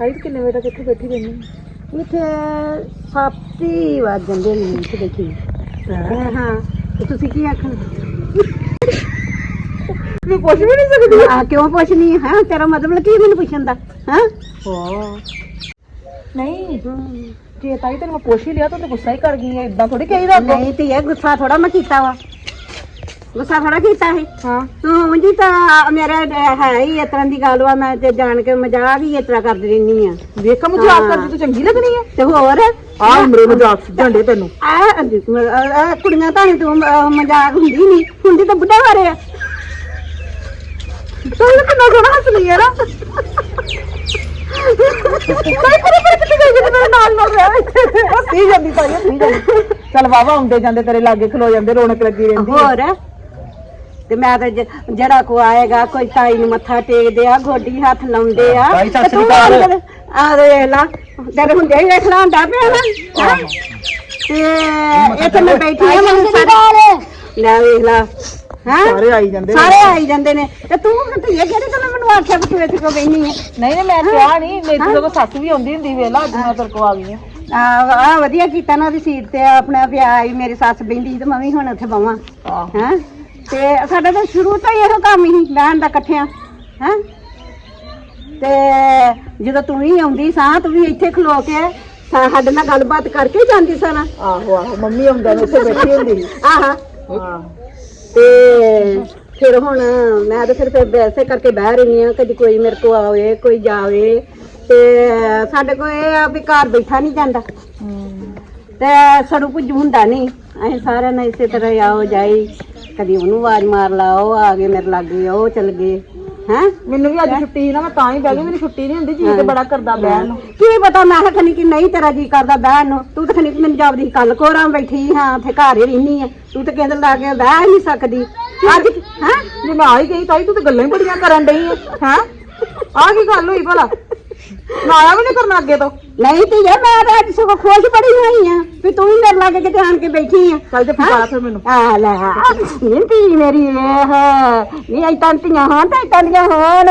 High ਤੂੰ ਕਿੰਨੇ ਵਜੇ ਤੱਕ ਇੱਥੇ ਬੈਠੀ ਰਹਿੰਦੀ? ਇੱਥੇ ਸਾਤੀ ਵੱਜ ਜਾਂਦੇ ਨੇ ਇੱਥੇ ਦੇਖੀ ਹਾਂ। ਹਾਂ ਤੇ ਤੁਸੀਂ ਕੀ ਆਖਣ? ਮੈਂ ਪੁੱਛ ਵੀ ਨਹੀਂ ਸਕਦੀ। ਆ ਕਿਉਂ ਪੁੱਛਣੀ ਹੈ ਤੇਰਾ ਮਤਲਬ ਕੀ ਮੈਨੂੰ ਪੁੱਛਣ ਦਾ? ਹਾਂ? ਹਾਂ। ਨਹੀਂ ਜੇ ਤਾਈ ਤੈਨੂੰ ਮੈਂ ਪੁੱਛ ਹੀ ਲਿਆ ਤਾਂ ਤੂੰ ਗੁੱਸਾ ਹੀ ਕਰ ਗਈ ਹੈ ਇਦਾਂ ਥੋੜੀ ਕਹੀਦਾ ਅੱਗੋਂ। ਨਹੀਂ ਤੇ। ਇਹ ਗੁੱਸਾ ਥੋੜਾ ਮੈਂ ਕੀਤਾ ਵਾ। ਗੁੱਸਾ ਥੋੜਾ ਕੀਤਾ ਹੈ ਹਾਂ। ਤੂੰ ਜੀ ਤਾਂ ਮੇਰਾ ਹੈ ਹੀ ਇਸ ਤਰ੍ਹਾਂ ਦੀ ਗੱਲ ਵਾ ਮੈਂ ਤੇ ਜਾਣ ਕੇ ਮਜ਼ਾਕ ਹੀ ਇਸ ਤਰ੍ਹਾਂ ਕਰਦੀ ਰਹਿੰਦੀ ਆ। ਵੇਖ ਮਜ਼ਾਕ। ਕਰਦੀ ਤੂੰ ਚੰਗੀ ਲੱਗਣੀ ਹੈ ਤੇ ਹੋਰ? ਆ ਉਮਰੇ ਮਜ਼ਾਕ ਝੰਡੇ ਤੈਨੂੰ। ਆ ਕੁੜੀਆਂ ਤਾਂ ਨੀ ਤੂੰ ਅਹ, ਮਜ਼ਾਕ ਹੁੰਦੀ ਨਹੀਂ ਹੁੰਦੀ ਤਾਂ ਬੁੱਢਾ ਬਾਰੇ ਆ। ਤੂੰ ਇਹ ਕਿੰਨਾ ਸੋਹਣਾ ਹੱਸਣੀ ਹੈ ਨਾ। ਕੋਈ ਕਰੇ ਕਿਤੇ ਗਈ ਮੇਰੇ ਨਾਲ ਨਾਲ ਰਿਹਾ ਹੱਸੀ ਜਾਂਦੀ ਤਾਈ ਹੱਸੀ ਜਾਂਦੀ। ਚੱਲ ਵਾਵਾ ਆਉਂਦੇ ਜਾਂਦੇ ਤੇਰੇ ਲਾਗੇ ਖਲੋ ਜਾਂਦੇ ਰੌਣਕ ਲੱਗੀ ਰਹਿੰਦੀ ਹੈ। ਹੋਰ? ਤੇ ਮੈਂ ਤਾਂ ਜ- ਜਿਹੜਾ ਕੋ ਆਏਗਾ ਕੋਈ ਤਾਈ ਨੂੰ ਮੱਥਾ ਟੇਕਦੇ ਆ ਗੋਡੀ ਹੱਥ ਲਾਉਂਦੇ ਆ। ਤਾਈ ਸਤਿ ਤੇ ਸ੍ਰੀ ਤੂੰ ਅਕਾਲ। ਆ ਦੇਖ- ਆ ਵੇਖ ਲਾ ਤੇਰੇ ਹੁੰਦੇ ਹੀ ਵੇਖ ਲਾ ਹੁੰਦਾ ਪਿਆ ਨਾ। ਹੈਂ? ਤੇ ਇੱਥੇ ਮੈਂ ਬੈਠੀ ਆ ਮੈਨੂੰ ਸਾਰੇ ਲੈ ਵੇਖ ਲਾ ਹਾਂ? ਸਾਰੇ ਆਈ ਜਾਂਦੇ ਨੇ। ਸਾਰੇ ਆਈ ਜਾਂਦੇ ਨੇ। ਤੇ ਤੂੰ ਤੇ ਇਹ ਕਿਹੜੇ ਤੈਨੂੰ ਮੈਨੂੰ ਆਖਿਆ ਵੀ ਤੂੰ ਇੱਥੇ ਕੋ ਬੈਣੀ ਹੈ ਨਹੀਂ ਨਹੀਂ ਮੈਂ ਕਿਹਾ ਨਹੀਂ ਮੇਰੀ ਜਦੋਂ ਸੱਸ ਵੀ ਆਉਂਦੀ ਹੁੰਦੀ ਵੇਲਾ ਅੱਜ ਮੈਂ ਤੇਰੇ ਆ ਗਈ ਆ। ਆ ਆ ਵਧੀਆ ਕੀਤਾ ਨਾ ਉਹਦੀ ਸੀਟ ਤੇ ਆਪਣਾ ਪਿਆ ਆਈ ਮੇਰੀ ਸੱਸ ਬੈਂਦੀ ਸੀ ਤੇ ਮੈਂ ਵੀ ਹੁਣ ਉੱਥੇ ਬਵਾਂ। ਹੈਂ? ਤੇ ਸਾਡਾ ਤਾਂ ਸ਼ੁਰੂ ਤੋਂ ਹੀ ਇਹੋ ਕੰਮ ਹੀ ਬਹਿਣ ਦਾ ਇਕੱਠਿਆਂ ਹੈਂ? ਤੇ ਜਦੋਂ ਤੂੰ ਵੀ ਆਉਂਦੀ ਸਾਂ ਤੂੰ ਵੀ ਇੱਥੇ ਖਲੋ ਕੇ ਸਾ- ਸਾਡੇ ਨਾਲ ਗੱਲਬਾਤ ਕਰਕੇ ਜਾਂਦੀ ਸਾਂ ਨਾ। ਆਹੋ ਆਹੋ ਮੰਮੀ ਆਉਂਦਾ ਨੇ ਉੱਥੇ ਬੈਠੀ ਹੁੰਦੀ ਸੀ। ਆਹਾ। ਹਾਂ। ਤੇ ਫਿਰ ਹੁਣ ਮੈਂ ਤਾਂ ਫਿਰ ਫਿਰ ਵੈਸੇ ਕਰਕੇ ਬਹਿ ਰਹੀ ਹਾਂ ਕਦੀ ਕੋਈ ਮੇਰੇ ਕੋ ਆਵੇ ਕੋਈ ਜਾਵੇ। ਤੇ ਸਾਡੇ ਕੋ ਇਹ ਆ ਵੀ ਘਰ ਬੈਠਾ ਨਹੀਂ ਜਾਂਦਾ। ਤੇ ਸੜੂ ਕੁਝ ਹੁੰਦਾ ਨਹੀਂ। ਅਸੀਂ ਸਾਰਿਆਂ ਨੇ ਇਸੇ ਤਰ੍ਹਾਂ ਹੀ ਆਓ ਜਾਈ ਕਦੀ ਉਹਨੂੰ ਆਵਾਜ਼ ਮਾਰ ਲਾ ਉਹ ਆ ਗਏ ਮੇਰੇ ਲਾਗੇ ਉਹ ਚਲ ਗਏ। ਹੈਂ? ਮੈਨੂੰ ਵੀ ਅੱਜ ਛੁੱਟੀ ਸੀ ਨਾ ਮੈਂ ਤਾਂ ਹੀ ਬਹਿ ਗਈ ਮੇਰੀ ਛੁੱਟੀ ਨਹੀਂ ਹੁੰਦੀ ਜੀ ਤੇ ਬੜਾ ਕਰਦਾ ਬਹਿਣ ਨੂੰ। ਕੀ ਪਤਾ ਮੈਂ ਕਿਹਾ ਖਨੀ ਕਿ ਨਹੀਂ ਤੇਰਾ ਜੀ ਕਰਦਾ ਬਹਿਣ ਨੂੰ। ਤੂੰ ਤਾਂ ਖਨੀ ਕਿ ਮੈਨੂੰ ਜਾਪਦੀ ਕੱਲ ਕੋਰਾਂ ਬੈਠੀ ਹਾਂ ਉੱਥੇ ਘਰ ਹੀ ਰਹਿਨੀ ਆ। ਤੂੰ ਤਾਂ ਕਹਿੰਦੇ ਲਾ ਕੇ ਬਹਿ ਹੀ ਨਹੀਂ ਸਕਦੀ। ਅੱਜ ਹੈਂ? ਜੇ ਮੈਂ ਆ ਹੀ ਗਈ ਤਾਈ ਤੂੰ ਤੇ ਗੱਲਾਂ ਹੀ ਬੜੀਆਂ ਕਰਨ ਡਈ ਹੈ ਹੈ? ਆ ਕੀ ਗੱਲ ਹੋਈ ਭਲਾ? ਨਾ ਆਇਆ ਵੀ ਨਹੀਂ ਕਰਨਾ ਅੱਗੇ ਤੋਂ। ਨਹੀਂ ਤੇ ਯਾਰ ਮੈਂ ਤਾਂ ਅੱਜ ਸਗੋਂ ਖੁਸ਼ ਬੜੀ ਹੋਈ ਆ ਵੀ ਤੂੰ ਵੀ ਮੇਰੇ ਲਾਗੇ ਕਿਤੇ ਆਣ ਕੇ ਬੈਠੀ ਆ। ਚੱਲ ਤੇ ਪਕਾ ਫਿਰ ਮੈਨੂੰ। ਆ ਲੈ ਨੀ ਧੀ ਮੇਰੀ ਵੇਖ ਨੀ ਇਤਾਂ ਧੀਆਂ ਹੋਣ ਤੇ ਇਤਾਂ ਦੀਆਂ ਹੋਣ।